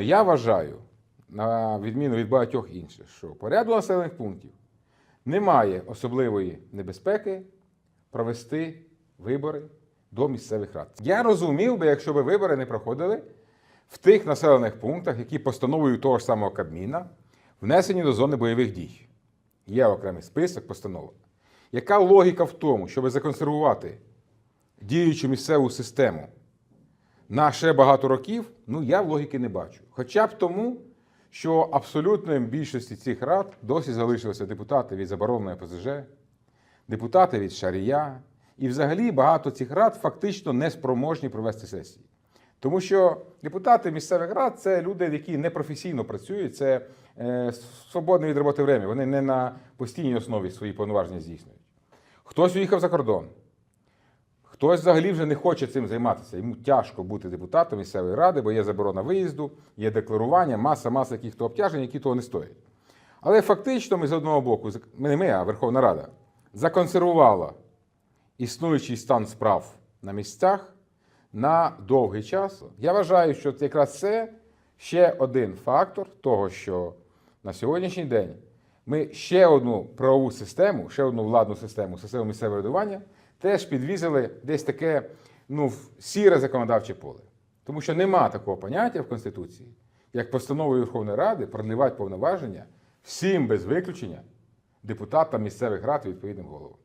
Я вважаю, на відміну від багатьох інших, що по ряду населених пунктів немає особливої небезпеки провести вибори до місцевих рад. Я розумів би, якщо б вибори не проходили в тих населених пунктах, які постановою того ж самого Кабміна внесені до зони бойових дій. Є окремий список постанова. Яка логіка в тому, щоб законсервувати діючу місцеву систему на ще багато років, ну я логіки не бачу. Хоча б тому, що абсолютною більшості цих рад досі залишилися депутати від забороненої ПЗЖ, депутати від Шарія, і взагалі багато цих рад фактично не спроможні провести сесії. Тому що депутати місцевих рад це люди, які непрофесійно працюють, це е, свободне від роботи время. Вони не на постійній основі свої повноваження здійснюють. Хтось уїхав за кордон, хтось взагалі вже не хоче цим займатися. Йому тяжко бути депутатом місцевої ради, бо є заборона виїзду, є декларування, маса, маса яких-то обтяжень, які того не стоять. Але фактично ми з одного боку, не ми, а Верховна Рада, законсервувала існуючий стан справ на місцях на довгий час. Я вважаю, що це якраз це ще один фактор того, що на сьогоднішній день ми ще одну правову систему, ще одну владну систему, систему місцевого врядування, теж підвісили десь таке ну, сіре законодавче поле. Тому що нема такого поняття в Конституції, як постановою Верховної Ради продлівати повноваження всім без виключення депутатам місцевих рад відповідним головам.